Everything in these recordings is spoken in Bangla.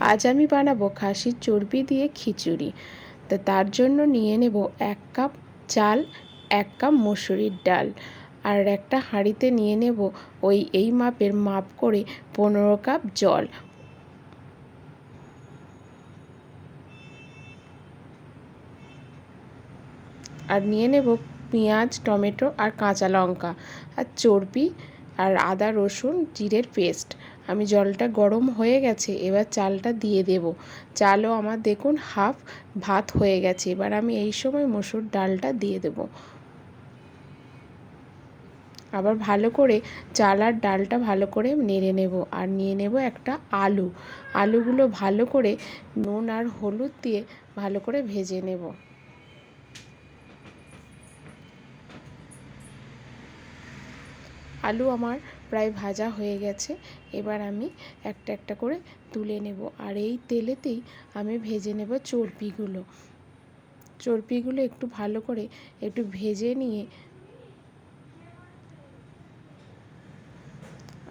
আজ আমি বানাবো খাসির চর্বি দিয়ে খিচুড়ি। তো তার জন্য নিয়ে নেব এক কাপ চাল, এক কাপ মসুরির ডাল। আর একটা হাঁড়িতে নিয়ে নেব ওই এই মাপের মাপ করে পনেরো কাপ জল। আর নিয়ে নেব পেঁয়াজ, টমেটো আর কাঁচা লঙ্কা। আর চর্বি আর আদা রসুন, জিরের পেস্ট। আমি জলটা গরম হয়ে গেছে, এবার চালটা দিয়ে দেব। চালও আমার দেখুন হাফ ভাত হয়ে গেছে, এবার আমি এই সময় মসুর ডালটা দিয়ে দেব। আবার ভালো করে চাল আর ডালটা ভালো করে নেড়ে নেব আর নিয়ে নেব একটা আলু। আলুগুলো ভালো করে নুন আর হলুদ দিয়ে ভালো করে ভেজে নেব। আলু আমার প্রায় ভাজা হয়ে গেছে। এবার আমি একটা একটা করে তুলে নেব। আর এই তেলেতেই আমি ভেজে নেব চর্বিগুলো। চর্বিগুলো একটু ভালো করে একটু ভেজে নিয়ে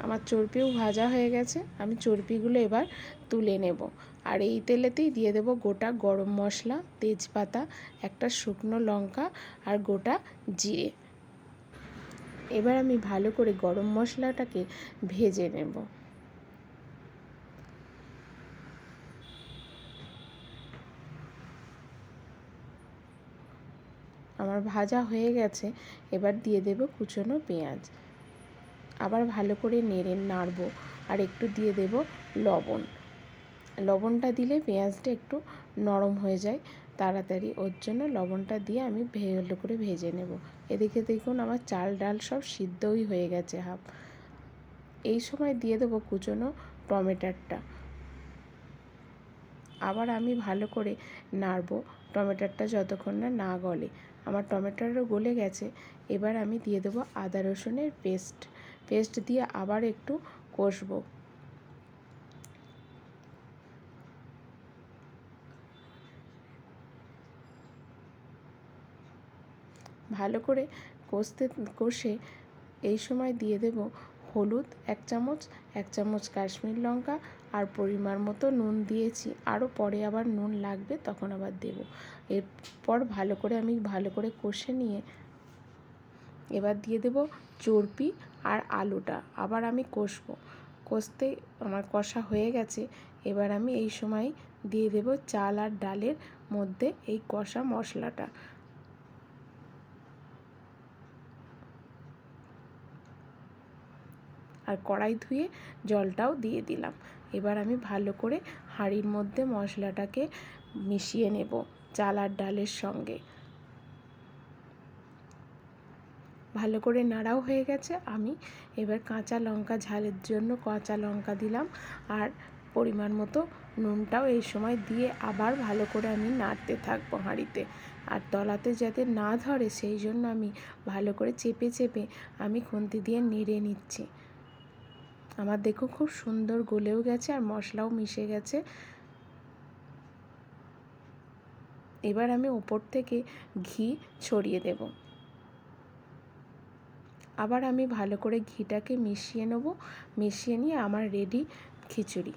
আমার চর্বিও ভাজা হয়ে গেছে। আমি চর্বিগুলো এবার তুলে নেব। আর এই তেলেতেই দিয়ে দেব গোটা গরম মশলা, তেজপাতা, একটা শুকনো লঙ্কা আর গোটা জিরে। এবার আমি ভালো করে গরম মশলাটাকে ভেজে নেব। আমার ভাজা হয়ে গেছে, এবার দিয়ে দেব কুচনো পেঁয়াজ। আবার ভালো করে নেড়ে নাড়ব আর একটু দিয়ে দেব লবণ। লবণটা দিলে পেঁয়াজটা একটু নরম হয়ে যায়। তাড়াতাড়ি ওর জন্য লবণটা দিয়ে আমি ভালো করে ভেজে নেব। এদিকে দেখুন আমার চাল ডাল সব সিদ্ধই হয়ে গেছে হাফ। এই সময় দিয়ে দেবো কুচনো টমেটোটা। আবার আমি ভালো করে নাড়ব টমেটোটা যতক্ষণ না না গলে। আমার টমেটোরও গলে গেছে। এবার আমি দিয়ে দেবো আদা রসুনের পেস্ট। পেস্ট দিয়ে আবার একটু কষবো। ভালো করে কষতে, কষে এই সময় দিয়ে দেব হলুদ এক চামচ এক চামচ কাশ্মীর লঙ্কা আর পরিমাণ মতো নুন দিয়েছি। আরও পরে আবার নুন লাগবে তখন আবার দেব। এরপর ভালো করে আমি ভালো করে কষে নিয়ে এবার দিয়ে দেব চর্বি আর আলুটা। আবার আমি কষবো। কষতে আমার কষা হয়ে গেছে। এবার আমি এই সময় দিয়ে দেব চাল আর ডালের মধ্যে এই কষা মশলাটা। আর কড়াই ধুয়ে জলটাও দিয়ে দিলাম। এবার আমি ভালো করে হাঁড়ির মধ্যে মশলাটাকে মিশিয়ে নেব চাল আর ডালের সঙ্গে। ভালো করে নাড়াও হয়ে গেছে। আমি এবার কাঁচা লঙ্কা ঝালের জন্য কাঁচা লঙ্কা দিলাম আর পরিমাণ মতো নুনটাও এই সময় দিয়ে আবার ভালো করে আমি নাড়তে থাকব হাঁড়িতে। আর তলাতে যাতে না ধরে সেই জন্য আমি ভালো করে চেপে চেপে আমি খুন্তি দিয়ে নেড়ে নিচ্ছি। আমার দেখো খুব সুন্দর গলেও গেছে আর মশলাও মিশে গেছে। এবার আমি ওপর থেকে ঘি ছড়িয়ে দেব। আবার আমি ভালো করে ঘিটাকে মিশিয়ে নেব। মিশিয়ে নিয়ে আমার রেডি খিচুড়ি।